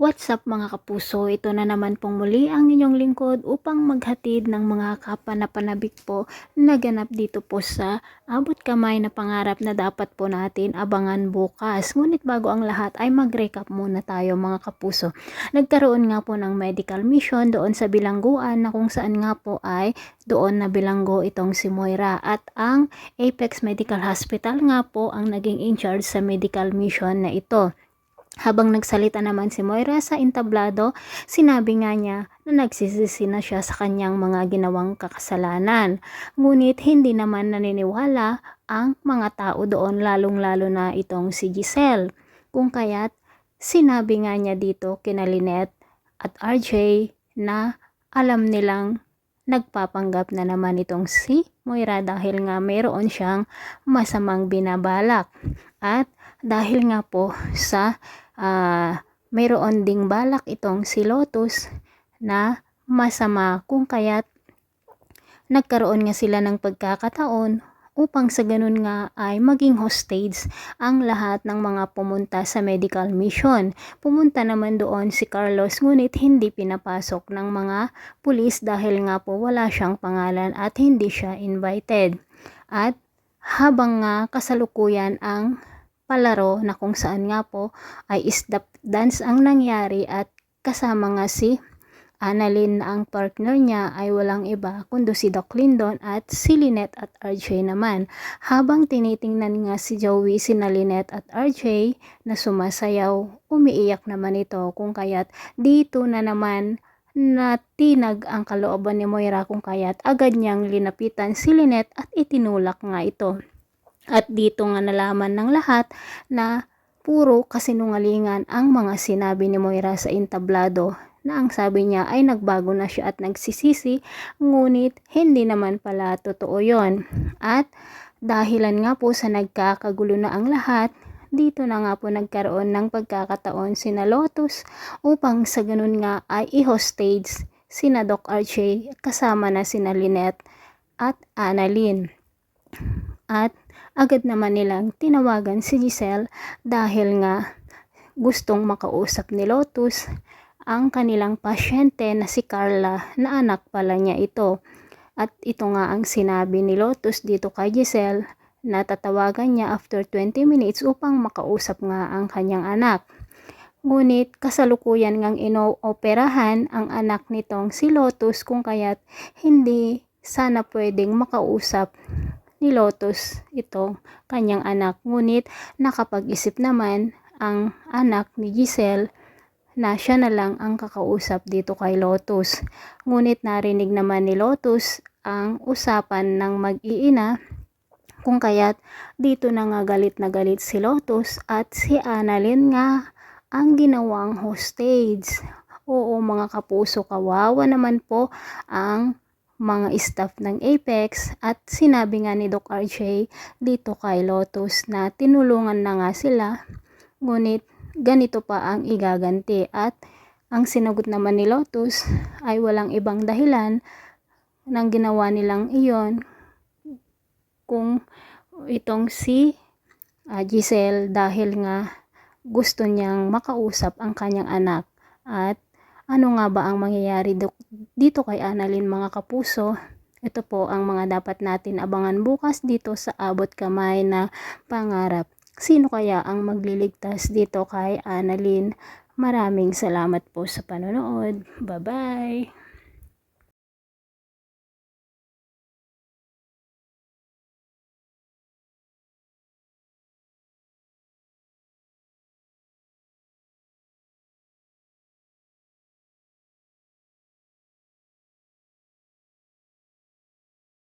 What's up mga kapuso? Ito na naman pong muli ang inyong lingkod upang maghatid ng mga kapanapanabik po na ganap dito po sa abot kamay na pangarap na dapat po natin abangan bukas. Ngunit bago ang lahat ay mag-recap muna tayo mga kapuso. Nagkaroon nga po ng medical mission doon sa bilangguan na kung saan nga po ay doon na bilanggo itong si Moira at ang Apex Medical Hospital nga po ang naging in charge sa medical mission na ito. Habang nagsalita naman si Moira sa entablado, sinabi nga niya na nagsisisi na siya sa kanyang mga ginawang kakasalanan. Ngunit hindi naman naniniwala ang mga tao doon lalong-lalo na itong si Giselle. Kung kaya't sinabi nga niya dito kina Lynette at RJ na alam nilang nagpapanggap na naman itong si Moira dahil nga mayroon siyang masamang binabalak. At dahil nga po sa ah, mayroon ding balak itong si Lotus na masama kung kaya't nagkaroon nga sila ng pagkakataon upang sa ganun nga ay maging hostage ang lahat ng mga pumunta sa medical mission. Pumunta naman doon si Carlos ngunit hindi pinapasok ng mga pulis dahil nga po wala siyang pangalan at hindi siya invited. At habang nga kasalukuyan ang palaro na kung saan nga po ay step dance ang nangyari at kasama nga si Annalyn na ang partner niya ay walang iba kundi si Doc Lindon at si Lynette at RJ naman. Habang tinitingnan nga si Joey si na Lynette at RJ na sumasayaw, umiiyak naman ito kung kaya't dito na naman natinag ang kalooban ni Moira kung kaya't agad niyang linapitan si Lynette at itinulak nga ito. At dito nga nalaman ng lahat na puro kasinungalingan ang mga sinabi ni Moira sa entablado na ang sabi niya ay nagbago na siya at nagsisisi ngunit hindi naman pala totoo yon. At dahilan nga po sa nagkakagulo na ang lahat, dito na nga po nagkaroon ng pagkakataon sina Lotus upang sa ganun nga ay i-hostage sina Doc Archie kasama na sina Lynette at Annalyn. At agad naman nilang tinawagan si Giselle dahil nga gustong makausap ni Lotus ang kanilang pasyente na si Carla na anak pala niya ito. At ito nga ang sinabi ni Lotus dito kay Giselle na tatawagan niya after 20 minutes upang makausap nga ang kanyang anak. Ngunit kasalukuyan ngang inooperahan ang anak nitong si Lotus kung kaya't hindi sana pwedeng makausap ni Lotus itong kanyang anak. Ngunit nakapag-isip naman ang anak ni Giselle na siya na lang ang kakausap dito kay Lotus. Ngunit narinig naman ni Lotus ang usapan ng mag-iina kung kaya't dito na nga galit na galit si Lotus at si Annalyn nga ang ginawang hostage. Oo mga kapuso, kawawa naman po ang mga staff ng Apex at sinabi nga ni Doc RJ dito kay Lotus na tinulungan na nga sila ngunit ganito pa ang igaganti at ang sinagot naman ni Lotus ay walang ibang dahilan ng ginawa nilang iyon kung itong si uh, Giselle dahil nga gusto niyang makausap ang kanyang anak. At ano nga ba ang mangyayari dito kay Annalyn mga kapuso? Ito po ang mga dapat natin abangan bukas dito sa abot kamay na pangarap Sino kaya ang magliligtas dito kay Annalyn? Maraming salamat po sa panonood. Bye-bye!